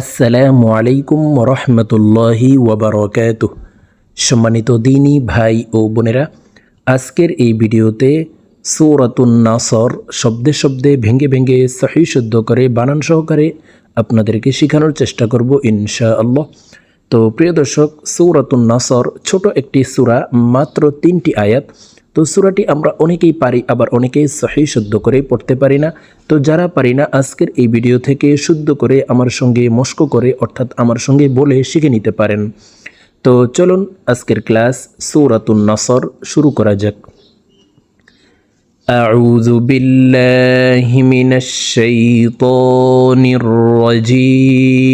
আসসালামু আলাইকুম রহমতুল্লাহি ওবরকাত সম্মানিত দিনী ভাই ও বোনেরা, আজকের এই ভিডিওতে সৌরাতুন নাসর শব্দে শব্দে ভেঙে ভেঙে সহি শুদ্ধ করে, বানান সহকারে আপনাদেরকে শেখানোর চেষ্টা করব ইনশা আল্লাহ তো প্রিয় দর্শক, সৌরাতুন নাসর ছোট একটি সুরা, মাত্র তিনটি আয়াত। তো সূরাটি আমরা অনেকেই পারি আবার অনেকেই সহি শুদ্ধ করে পড়তে পারি না তো যারা পারি না আজকের এই ভিডিও থেকে শুদ্ধ করে আমার সঙ্গে মস্ক করে অর্থাৎ আমার সঙ্গে বলে শিখে নিতে পারেন তো চলুন আজকের ক্লাস সৌরাতুন নাসর শুরু করা যাক أعوذ بالله من الشيطان الرجيم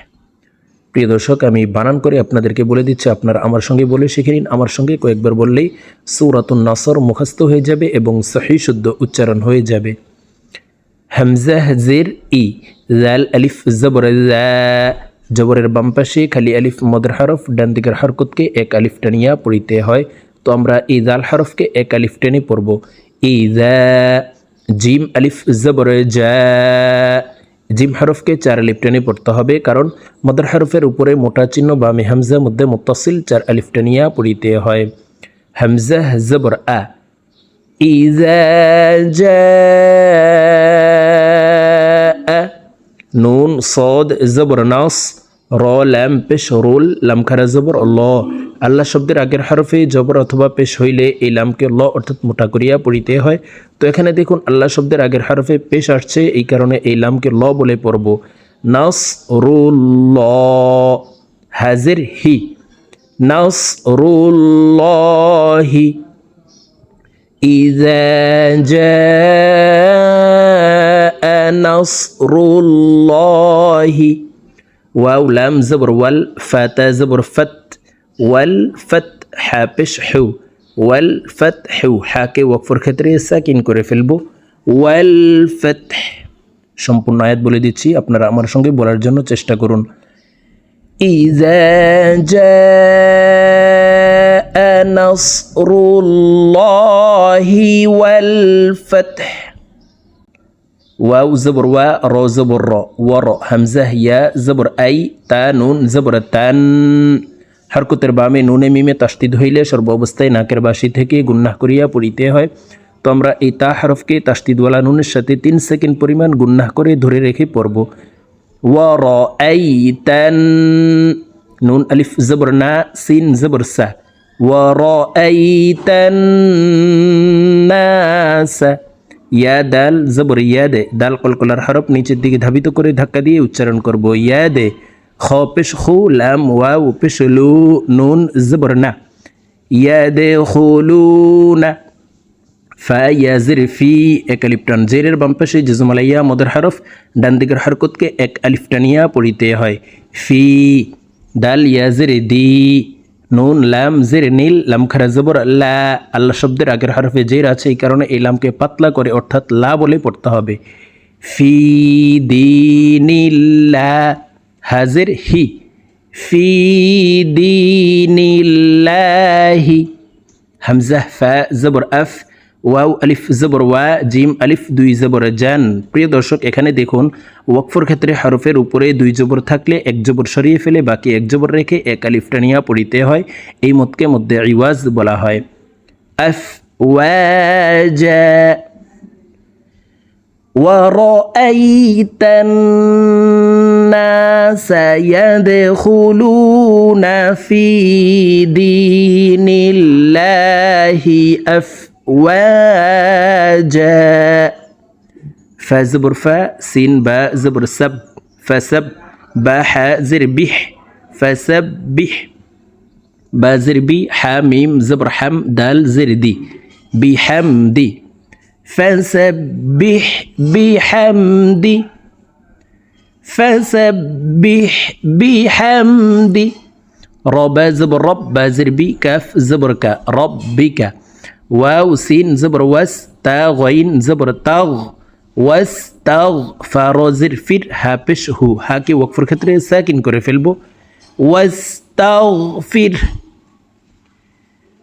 প্রিয় দর্শক, আমি বানান করে আপনাদেরকে বলে দিচ্ছি, আপনারা আমার সঙ্গে বলে শিখে নিন। আমার সঙ্গে কয়েকবার বললেই সৌরাতুন নাসর মুখস্থ হয়ে যাবে এবং সহি শুদ্ধ উচ্চারণ হয়ে যাবে। হামজা, জের, ই, জাল, আলিফ, জবর জবরের বাম পাশে খালি আলিফ, মদর হরফ, ডান দিকের হরকতকে এক আলিফ টানিয়া পড়িতে হয়। তো আমরা এই জাল হরফকে এক আলিফ টেনে পড়ব। ই জিম, আলিফ, জবর, জা জিম হরফকে চার আলিফ টেনে পড়তে হবে, কারণ মদার হরফের উপরে মোটা চিহ্ন বা মেহামজা মধ্যে মুতাসিল চার আলিফ টেনিয়া পড়িতে হয়। হামজা জবর আ। নুন, সদ, জবর, নাস। র ল্যাম পেশ, রোল লামখারা জবর, ল। আল্লাহ শব্দের আগের হরফে জবর অথবা পেশ হইলে এই লামকে ল অর্থাৎ মোটা করিয়া পড়িতে হয় তো এখানে দেখুন আল্লাহ শব্দের আগের হরফে পেশ আসছে এই কারণে এই লামকে ল বলে পড়ব নাস রুল হাজির হি নাস রুল্লাহি إذا جاء نصر الله واو لام زبر وال فتا زبر فت والفتح পেশ حو والفتح হাকে ওয়াকফর ক্ষেত্রে সাকিন করে ফেলবো والفتح সম্পূর্ণ আয়াত বলে দিচ্ছি আপনারা আমার সঙ্গে বলার জন্য চেষ্টা করুন إذا جاء نصر الله والفتح واو زبر و رو زبر ر ور همزة يا زبر أي تا نون زبر تن হারকুতের বামে নুনে মিমে তাস্তিদ হইলে সর্বাবস্থায় নাকের বাসি থেকে গুন্নাহ করিয়া পড়িতে হয়। তো আমরা এই তা হরফকে তাস্তিদওয়ালা নুনের সাথে তিন সেকেন্ড পরিমাণ গুন্নাহ করে ধরে রেখে পড়ব। ওয়ার এই তেন নুন আলিফ জবর না, সিন জবর সা। ওয়ার এই ত্যান ইয়া দাল জবর ইয়া দে দাল কলকলার হরফ নিচের দিকে ধাবিত করে ধাক্কা দিয়ে উচ্চারণ করব। ইয়া দে খ পেশ খু লাম ওয়াও পেশ লু নুন জবর না ইয়াদে খুলুনা ফা ইয়াজির ফি এক আলিফ জেরের বাম পাশে জেজুমালাইয়া মদের হরফ ডান দিকের হরকতকে এক আলিফ টানিয়া পড়িতে হয় ফি দাল ইয়াজির দি নুন লাম জের নীল লাম খারা জবর লা আল্লাহ শব্দের আগের হরফে জের আছে এই কারণে এই লামকে পাতলা করে অর্থাৎ লা বলে পড়তে হবে ফি দিনিল্লা হাজির হি ফি দিনিল্লাহি হামজা ফা জবর আফ ওয়াও আলিফ জবর ওয়া জিম আলিফ দুই জবর জান প্রিয় দর্শক এখানে দেখুন ওয়াকফর ক্ষেত্রে হরফের উপরে দুই জবর থাকলে এক জবর সরিয়ে ফেলে বাকি এক জবর রেখে এক আলিফ টানিয়া পড়িতে হয় এই মতকে মধ্যে ইওয়াজ বলা হয় আফ ওয়াজা ورأيت الناس يدخلون في دين الله أفواجا. فزبر فا سين با زبر سب فسب با حا زر بح فسبح با زر بي حاميم زبر حم دال زر دي. بحمدي فسبح بحمدي فسبح بحمد. رب زبر رب زر بي كاف زبر كا ربك واو سين زبر وس تا غين زبر تاغ واستغفر زر فر هابش هو. هاكي وقفر خطر ساكن كره فيلبو. واستغفر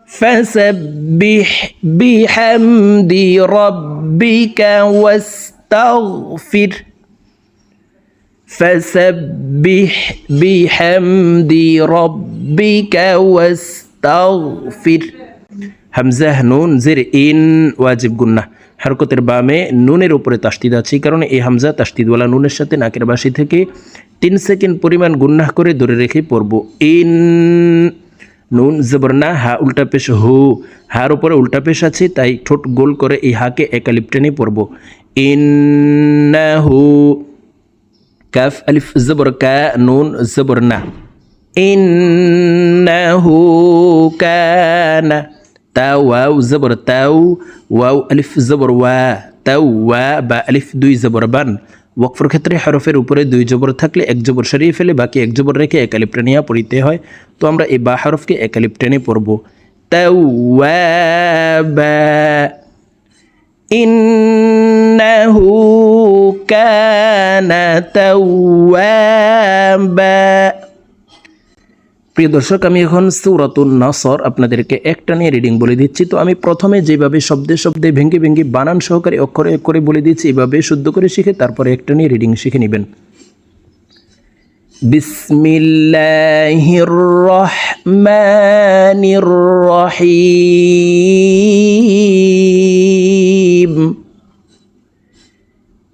فسبح بحمد ربك واستغفر. فسبح بحمد ربك واستغفر হামজা নুন জের ইন ওয়াজিব গুন্না হরকতের বামে নুনের উপরে তাস্তিদ আছে এই কারণে এই হামজা তাস্তিদওয়ালা নুনের সাথে নাকের বাসি থেকে তিন সেকেন্ড পরিমাণ গুন্নাহ করে ধরে রেখে পড়ব ইন নুন জবর না হা উল্টা পেশ হু হার উপরে উল্টা পেশ আছে তাই ঠোঁট গোল করে এই হাকে একালিপ টেনে পড়ব ইন্নাহু কাফ আলিফ জবর কা নুন জবর না ইন্নাহু কানা তা ওয়াও জবর তাও ওয়াও আলিফ জবর ওয়া তাও ওয়া বা আলিফ দুই জবর বান ওয়াকফর ক্ষেত্রে হরফের উপরে দুই জবর থাকলে এক জবর সরিয়ে ফেলে বাকি এক জবর রেখে এক আলিপ টেনিয়া পড়িতে হয় তো আমরা এই বা হরফকে এক টেনে পড়ব তাও ওয়া বা ইন্নাহু কানা প্রিয় দর্শক, আমি এখন সুরাতুন নাসর আপনাদেরকে একটা নিয়ে রিডিং বলে দিচ্ছি। তো আমি প্রথমে যেভাবে শব্দে শব্দে ভেঙ্গে ভেঙ্গে বানান সহকারে অক্ষরে করে বলে দিচ্ছি এভাবে শুদ্ধ করে শিখে তারপরে একটা নিয়ে রিডিং শিখে নেবেন। বিসমিল্লাহির রহমানির রহিম।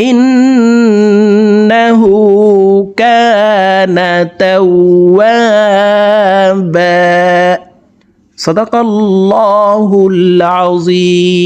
إنه كان توابا. صدق الله العظيم.